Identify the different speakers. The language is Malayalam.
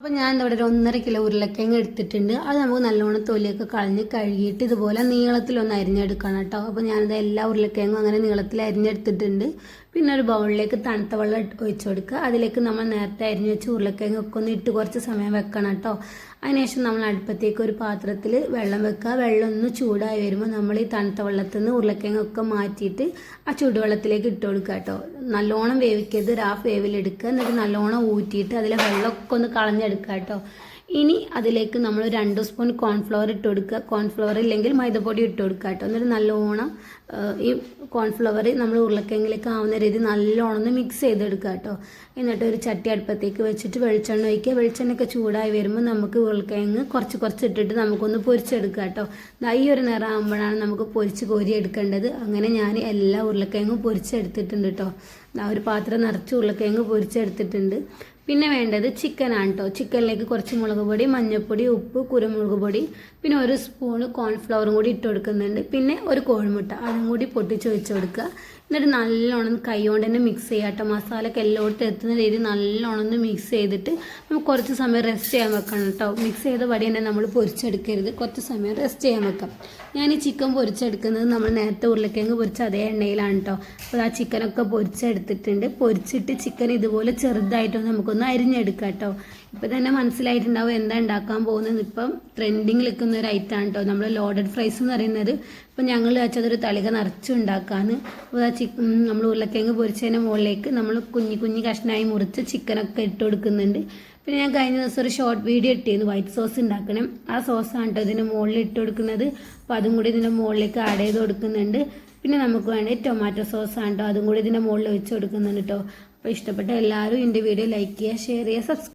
Speaker 1: അപ്പോൾ ഞാൻ ഇവിടെ ഒരു ഒന്നര കിലോ ഉരുളക്കിഴങ്ങ് എടുത്തിട്ടുണ്ട്. അത് നമുക്ക് നല്ലോണം തൊലിയൊക്കെ കളഞ്ഞ് കഴുകിയിട്ട് ഇതുപോലെ നീളത്തിലൊന്ന് അരിഞ്ഞെടുക്കണം കേട്ടോ. അപ്പോൾ ഞാനിത് എല്ലാ ഉരുളക്കിഴങ്ങും അങ്ങനെ നീളത്തിൽ അരിഞ്ഞെടുത്തിട്ടുണ്ട്. പിന്നെ ഒരു ബൗളിലേക്ക് തണുത്ത വെള്ളം ഒഴിച്ചു കൊടുക്കുക. അതിലേക്ക് നമ്മൾ നേരത്തെ അരിഞ്ഞ് വെച്ച് ഉരുളക്കിഴങ്ങ് ഒക്കെ ഒന്ന് ഇട്ട് കുറച്ച് സമയം വെക്കണം കേട്ടോ. അതിനുശേഷം നമ്മൾ അടുപ്പത്തേക്ക് ഒരു പാത്രത്തിൽ വെള്ളം വെക്കുക. വെള്ളം ഒന്ന് ചൂടായി വരുമ്പോൾ നമ്മൾ ഈ തണുത്ത വെള്ളത്തിൽ നിന്ന് ഉരുളക്കിഴങ്ങൊക്കെ മാറ്റിയിട്ട് ആ ചൂടുവെള്ളത്തിലേക്ക് ഇട്ട് കൊടുക്കുക കേട്ടോ. നല്ലോണം വേവിക്കരുത്. ഹാഫ് വേവിലെടുക്കുക. എന്നിട്ട് നല്ലോണം ഊറ്റിയിട്ട് അതിലെ വെള്ളമൊക്കെ ഒന്ന് കളഞ്ഞെടുക്കുക കേട്ടോ. ഇനി അതിലേക്ക് നമ്മൾ രണ്ട് സ്പൂൺ കോൺഫ്ലവർ ഇട്ട് കൊടുക്കുക. കോൺഫ്ലവർ ഇല്ലെങ്കിൽ മൈദപ്പൊടി ഇട്ട് കൊടുക്കുക കേട്ടോ. എന്നിട്ട് നല്ലോണം ഈ കോൺഫ്ലവർ നമ്മൾ ഉരുളക്കിഴങ്ങിലേക്ക് ആവുന്ന രീതി നല്ലോണം ഒന്ന് മിക്സ് ചെയ്തെടുക്കുക കേട്ടോ. എന്നിട്ട് ഒരു ചട്ടി അടുപ്പത്തേക്ക് വെച്ചിട്ട് വെളിച്ചെണ്ണ ഒഴിക്കുക. വെളിച്ചെണ്ണയൊക്കെ ചൂടായി വരുമ്പോൾ നമുക്ക് ഉരുളക്കിഴങ്ങ് കുറച്ച് കുറച്ച് ഇട്ടിട്ട് നമുക്കൊന്ന് പൊരിച്ചെടുക്കുക കേട്ടോ. ഈ ഒരു നിറം ആകുമ്പോഴാണ് നമുക്ക് പൊരിച്ച് കോരി എടുക്കേണ്ടത്. അങ്ങനെ ഞാൻ എല്ലാ ഉരുളക്കിഴങ്ങും പൊരിച്ചെടുത്തിട്ടുണ്ട് കേട്ടോ. ദാ ഒരു പാത്രം നിറച്ച് ഉരുളക്കിഴങ്ങ് പൊരിച്ചെടുത്തിട്ടുണ്ട്. പിന്നെ വേണ്ടത് ചിക്കനാണ് കേട്ടോ ചിക്കനിലേക്ക് കുറച്ച് മുളക് പൊടി മഞ്ഞൾപ്പൊടി ഉപ്പ് കുരുമുളക് പൊടി പിന്നെ ഒരു സ്പൂണ് കോൺഫ്ലവറും കൂടി ഇട്ട് കൊടുക്കുന്നുണ്ട്. പിന്നെ ഒരു കോഴിമുട്ട അതും കൂടി പൊട്ടിച്ച് വെച്ച് കൊടുക്കുക. എന്നിട്ട് നല്ലോണം കൈ കൊണ്ട് തന്നെ മിക്സ് ചെയ്യുക കേട്ടോ മസാലയൊക്കെ എല്ലായിടത്തും എത്തുന്ന രീതിയിൽ നല്ലോണം മിക്സ് ചെയ്തിട്ട് നമുക്ക് കുറച്ച് സമയം റെസ്റ്റ് ചെയ്യാൻ വെക്കണം കേട്ടോ മിക്സ് ചെയ്ത വടി തന്നെ നമ്മൾ പൊരിച്ചെടുക്കരുത്. കുറച്ച് സമയം റെസ്റ്റ് ചെയ്യാൻ വെക്കാം. ഞാൻ ഈ ചിക്കൻ പൊരിച്ചെടുക്കുന്നത് നമ്മൾ നേരത്തെ ഉരുളക്കിഴങ്ങ് പൊരിച്ച അതേ എണ്ണയിലാണ് കേട്ടോ അപ്പോൾ ആ ചിക്കനൊക്കെ പൊരിച്ചെടുത്തിട്ടുണ്ട്. പൊരിച്ചിട്ട് ചിക്കൻ ഇതുപോലെ ചെറുതായിട്ടൊന്ന് നമുക്കൊന്ന് അരിഞ്ഞെടുക്കാം കേട്ടോ ഇപ്പം തന്നെ മനസ്സിലായിട്ടുണ്ടാവും എന്താ ഉണ്ടാക്കാൻ പോകുന്നത് ഇപ്പം ട്രെൻഡിങ് നിൽക്കുന്ന ഒരു ഐറ്റമാണ് കേട്ടോ നമ്മൾ ലോഡഡ് ഫ്രൈസ് എന്ന് പറയുന്നത്. ഇപ്പം ഞങ്ങൾ വെച്ചതൊരു തളിക നിറച്ച് ഉണ്ടാക്കാന്ന് അപ്പോൾ ആ ചിക്കൻ നമ്മൾ ഉരുളക്കിഴങ്ങ് പൊരിച്ചതിന്റെ മുകളിലേക്ക് നമ്മൾ കുഞ്ഞു കുഞ്ഞു കഷ്ണമായി മുറിച്ച് ചിക്കനൊക്കെ ഇട്ട് കൊടുക്കുന്നുണ്ട്. പിന്നെ ഞാൻ കഴിഞ്ഞ ദിവസം ഒരു ഷോർട്ട് വീഡിയോ ഇട്ടിരുന്നു. വൈറ്റ് സോസ് ഉണ്ടാക്കണം ആ സോസാണ് കേട്ടോ ഇതിന് മുകളിൽ ഇട്ട് കൊടുക്കുന്നത്. അപ്പോൾ അതും കൂടി ഇതിന്റെ മുകളിലേക്ക് ആഡ് ചെയ്ത് കൊടുക്കുന്നുണ്ട്. പിന്നെ നമുക്ക് വേണ്ടി ടൊമാറ്റോ സോസ് ആണ് കേട്ടോ അതും കൂടി ഇതിന്റെ മുകളിൽ ഒഴിച്ച് കൊടുക്കുന്നുണ്ട് കേട്ടോ അപ്പോൾ ഇഷ്ടപ്പെട്ട എല്ലാവരും എന്റെ വീഡിയോ ലൈക്ക് ചെയ്യുക ഷെയർ ചെയ്യുക സബ്സ്ക്രൈബ്